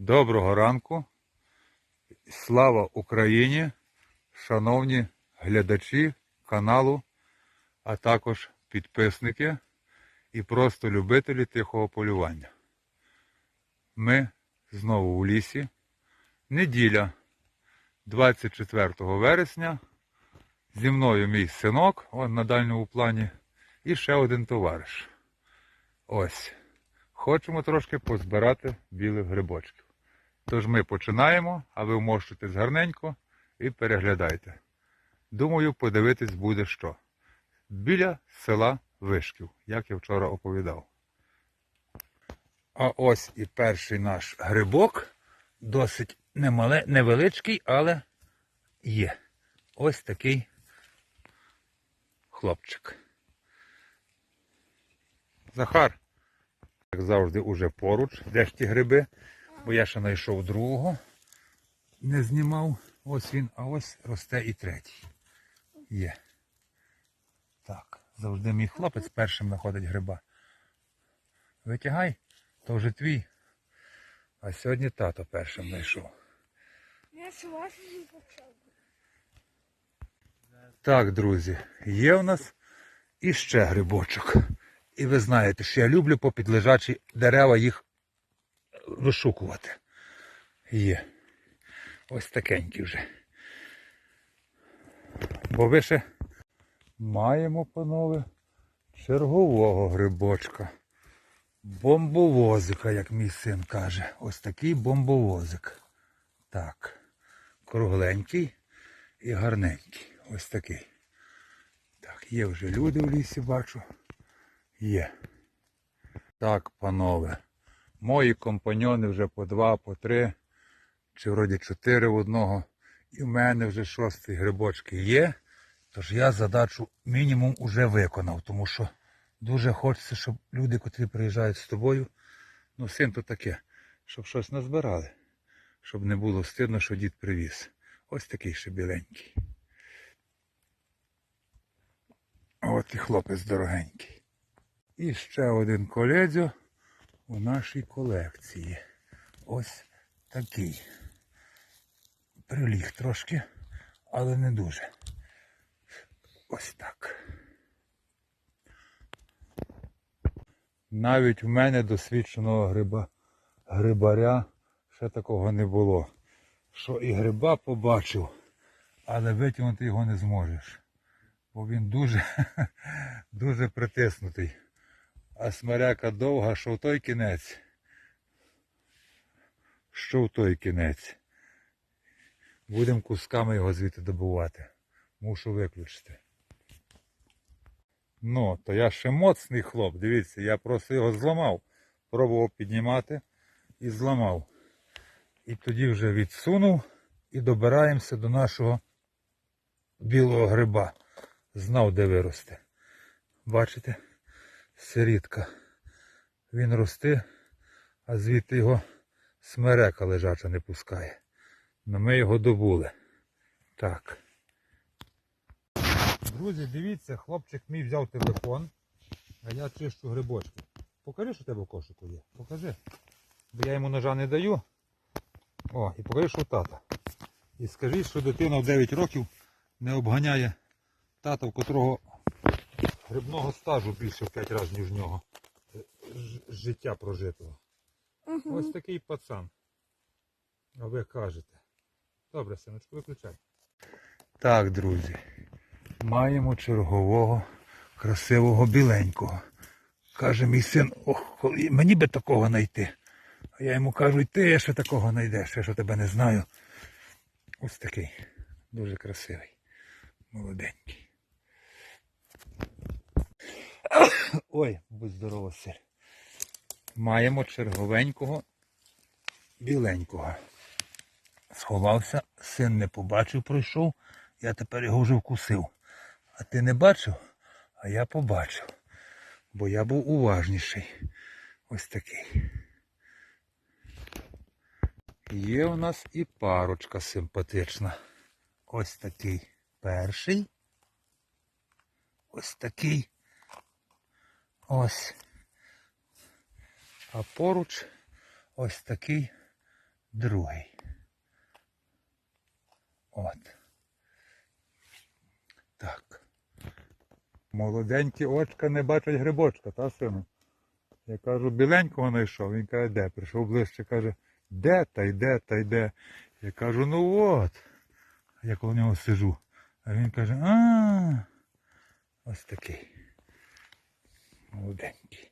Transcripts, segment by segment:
Доброго ранку. Слава Україні, шановні глядачі каналу, а також підписники і просто любителі тихого полювання. Ми знову у лісі. Неділя 24 вересня. Зі мною мій синок, он на дальньому плані, і ще один товариш. Ось. Хочемо трошки позбирати білих грибочків. Тож ми починаємо, а ви вмощуйтесь гарненько і переглядайте. Думаю, подивитись буде що. Біля села Вишків, як я вчора оповідав. А ось і перший наш грибок. Досить немале, невеличкий, але є. Ось такий хлопчик. Захар, як завжди, уже поруч. Де ж ті гриби? Бо я ще знайшов другого. Не знімав. Ось він, а ось росте і третій. Є. Так, завжди мій хлопець першим знаходить гриба. Витягай, то вже твій. А сьогодні тато першим знайшов. Я. Так, друзі, є в нас іще грибочок. І ви знаєте, що я люблю попід лежачі дерева їх вишукувати. Є. Ось такенькі вже. Бо ви ще маємо, панове, чергового грибочка. Бомбовозика, як мій син каже. Ось такий бомбовозик. Так. Кругленький і гарненький. Ось такий. Так, є вже люди в лісі, бачу. Є. Так, панове. Мої компаньони вже по два, по три, чи вроді чотири в одного. І в мене вже шостий грибочки є. Тож я задачу мінімум уже виконав, тому що дуже хочеться, щоб люди, котрі приїжджають з тобою, ну син то таке, щоб щось назбирали. Щоб не було стидно, що дід привіз. Ось такий ще біленький. От і хлопець дорогенький. І ще один коледзьо у нашій колекції. Ось такий. Приліг трошки, але не дуже. Ось так. Навіть в мене досвідченого гриба, грибаря ще такого не було. Що і гриба побачив, але витягнути його не зможеш. Бо він дуже, дуже притиснутий. А смерека довга, що в той кінець. Що в той кінець. Будемо кусками його звідти добувати. Мушу виключити. Ну, то я ще моцний хлоп, дивіться, я просто його зламав. Пробував піднімати і зламав. І тоді вже відсунув і добираємося до нашого білого гриба. Знав, де виросте. Бачите? Сирітка. Він росте, а звідти його смерека лежача не пускає. Но ми його добули. Так. Друзі, дивіться, хлопчик мій взяв телефон, а я чищу грибочки. Покажи, що в тебе в кошику є. Покажи. Бо я йому ножа не даю. О, і покажи, що у тата. І скажи, що дитина в 9 років не обганяє тата, в котрого грибного стажу більше в 5 разів, ніж в нього. Ж- Життя прожитого. Ось такий пацан. А ви кажете. Добре, синочку, виключай. Так, друзі. Маємо чергового красивого біленького. Каже мій син, ох, коли мені би такого знайти. А я йому кажу, і ти ще такого знайдеш, я що тебе не знаю. Ось такий. Дуже красивий. Молоденький. Ой, будь здорово, сир. Маємо черговенького біленького. Сховався, син не побачив, пройшов, я тепер його вже вкусив. А ти не бачив? А я побачив. Бо я був уважніший. Ось такий. Є у нас і парочка симпатична. Ось такий перший. Ось такий. Ось. А поруч ось такий другий. От. Так. Молоденькі очка не бачать грибочка, та сину? Я кажу, біленького знайшов. Він каже, де? Прийшов ближче, каже, де та йде, та йде. Я кажу, ну от. Я коло нього сижу. А він каже, а ось такий. Молоденький.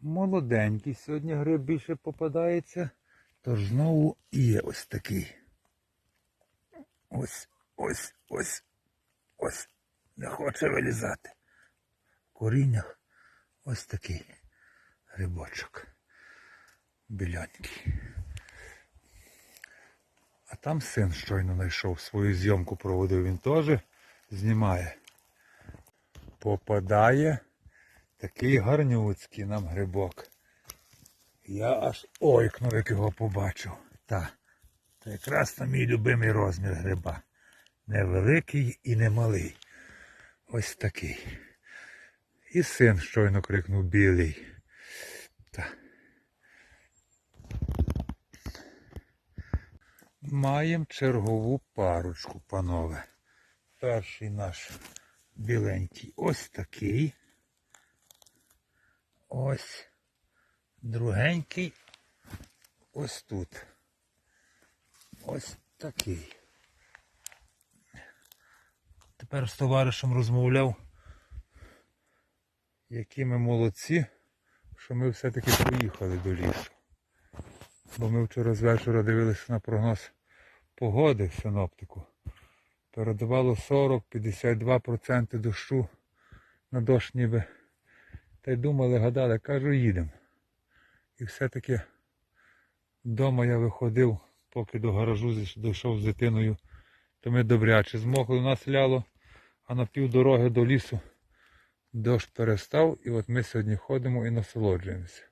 Молоденький сьогодні гриб більше попадається. Тож знову є ось такий. Ось, ось, ось, ось. Не хоче вилізати. В коріннях ось такий грибочок. Білянький. А там син щойно знайшов свою зйомку проводив, він теж знімає. Попадає такий гарнюцький нам грибок. Я аж ойкнув, як його побачив. Та, це якраз на мій любимий розмір гриба. Невеликий і не малий. Ось такий. І син щойно крикнув білий. Та. Маємо чергову парочку, панове. Перший наш біленький ось такий. Ось. Другенький ось тут. Ось такий. Тепер з товаришем розмовляв, які ми молодці, що ми все-таки поїхали до лісу. Бо ми вчора з вечора дивилися на прогноз погоди в синоптику. Передавало 40-52% дощу на дощ ніби. Та й думали, гадали, кажу, їдемо. І все-таки вдома я виходив, поки до гаражу дійшов з дитиною, то ми добряче змокли, у нас ляло, а на півдороги до лісу дощ перестав, і от ми сьогодні ходимо і насолоджуємося.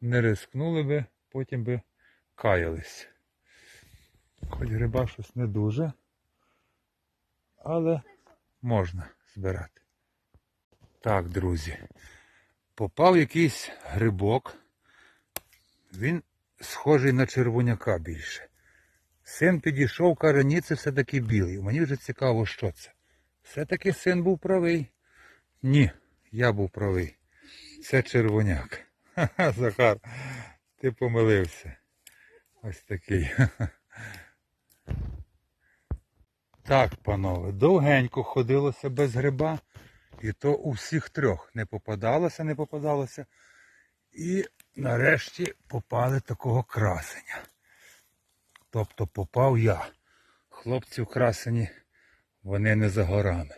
Не рискнули би, потім би каялись. Хоч гриба щось не дуже, але можна збирати. Так, друзі, попав якийсь грибок. Він схожий на червоняка більше. Син підійшов, каже, ні, це все-таки білий. Мені вже цікаво, що це. Все-таки син був правий. Ні, я був правий. Це червоняк. Ха-ха, Захар, ти помилився. Ось такий. Так, панове, довгенько ходилося без гриба. І то у всіх трьох не попадалося, не попадалося. І нарешті попали такого красення. Тобто попав я. Хлопці в красені, вони не за горами.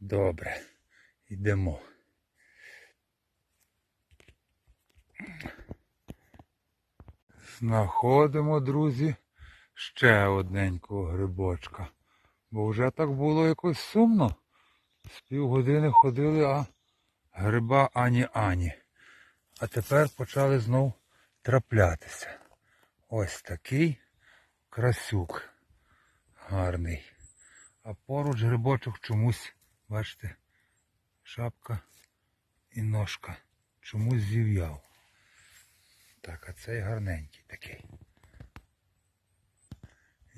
Добре, йдемо. Знаходимо, друзі, ще одненького грибочка. Бо вже так було якось сумно. З півгодини ходили, а гриба ані ані. А тепер почали знов траплятися. Ось такий красюк гарний. А поруч грибочок чомусь, бачите, шапка і ножка чомусь зів'яв. Так, а цей гарненький такий.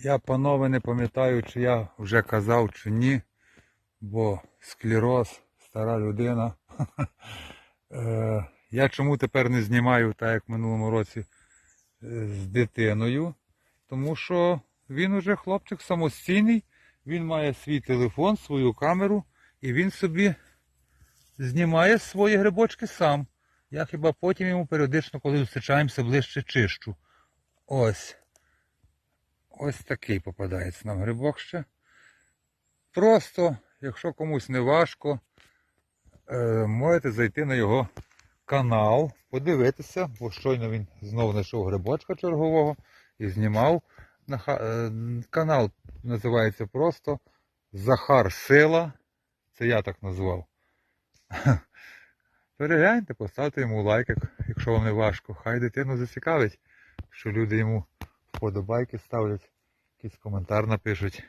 Я, панове, не пам'ятаю, чи я вже казав, чи ні, бо склероз, стара людина. Е, Я чому тепер не знімаю, так як в минулому році, е, з дитиною, тому що він уже хлопчик самостійний, він має свій телефон, свою камеру, і він собі знімає свої грибочки сам. Я хіба потім йому періодично, коли зустрічаємося ближче, чищу. Ось. Ось такий попадається нам грибок ще. Просто, якщо комусь не важко, е, можете зайти на його канал, подивитися, бо щойно він знову знайшов грибочка чергового і знімав. Е, Канал називається просто Захар Сила. Це я так назвав. Перегляньте, поставте йому лайк, якщо вам не важко. Хай дитину зацікавить, що люди йому вподобайки ставлять, якийсь коментар напишуть.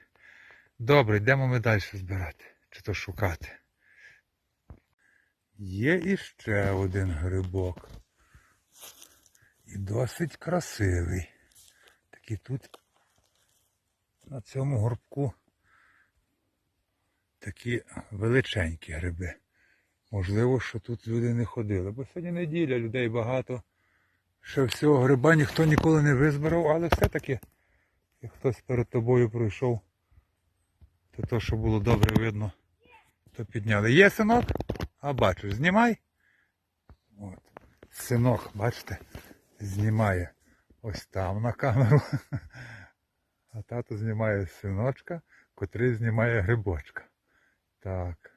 Добре, йдемо ми далі збирати, чи то шукати. Є іще один грибок. І досить красивий. Такий тут на цьому горбку такі величенькі гриби. Можливо, що тут люди не ходили, бо сьогодні неділя, людей багато. Ще всього гриба ніхто ніколи не визбирав, але все-таки, як хтось перед тобою пройшов, то то, що було добре видно, то підняли. Є синок? А бачиш, знімай. От. Синок, бачите, знімає ось там на камеру. А тато знімає синочка, котрий знімає грибочка. Так.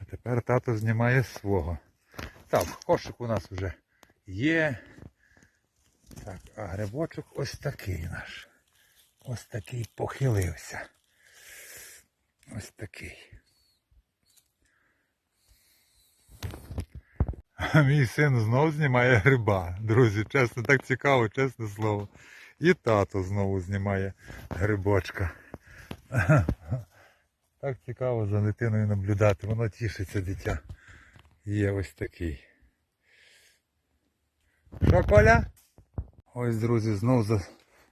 А тепер тато знімає свого. Так, кошик у нас вже є. Так, а грибочок ось такий наш. Ось такий похилився. Ось такий. А мій син знов знімає гриба. Друзі, чесно, так цікаво, чесне слово. І тато знову знімає грибочка. Так цікаво за дитиною наблюдати. Воно тішиться дитя. Є ось такий. Що, Коля? Ось, друзі, знов за,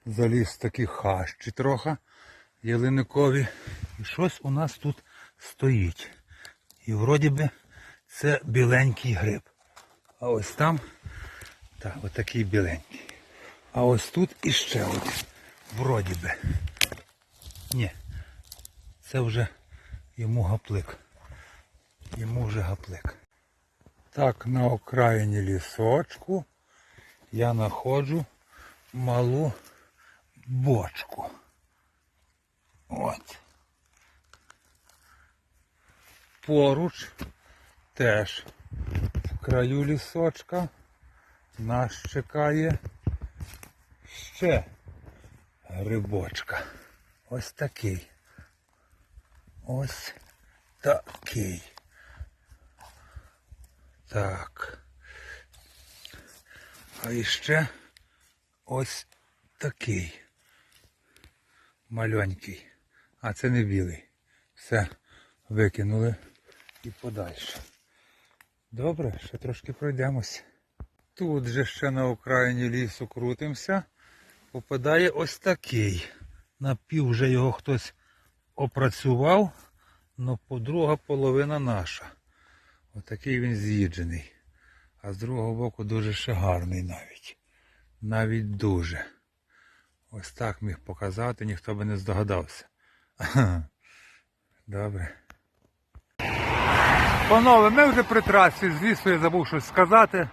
заліз такі хащі трохи ялиникові. І щось у нас тут стоїть. І вроді би це біленький гриб. А ось там, так, отакий біленький. А ось тут іще один. Вроді би. Ні. Це вже йому гаплик. Йому вже гаплик. Так, на окраїні лісочку я знаходжу малу бочку. От. Поруч теж в краю лісочка нас чекає ще грибочка. Ось такий. Ось такий. Так. А іще ось такий. Маленький. А це не білий. Все викинули і подальше. Добре, ще трошки пройдемось. Тут же ще на окраїні лісу крутимося. Попадає ось такий. Напів вже його хтось опрацював, але по друга половина наша. Отакий він з'їджений. А з другого боку дуже ще гарний навіть. Навіть дуже. Ось так міг показати, ніхто би не здогадався. Добре. Панове, ми вже при трасі, звісно, я забув щось сказати.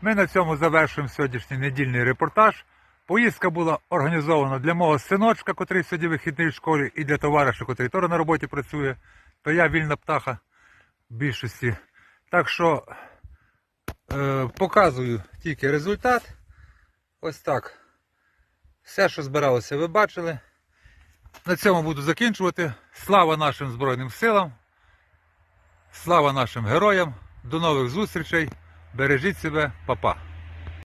Ми на цьому завершуємо сьогоднішній недільний репортаж. Поїздка була організована для мого синочка, котрий сьогодні вихідний в школі, і для товариша, котрий теж на роботі працює. То я вільна птаха в більшості. Так що показую тільки результат. Ось так. Все, що збиралося, ви бачили. На цьому буду закінчувати. Слава нашим Збройним силам. Слава нашим героям. До нових зустрічей. Бережіть себе, Па-па.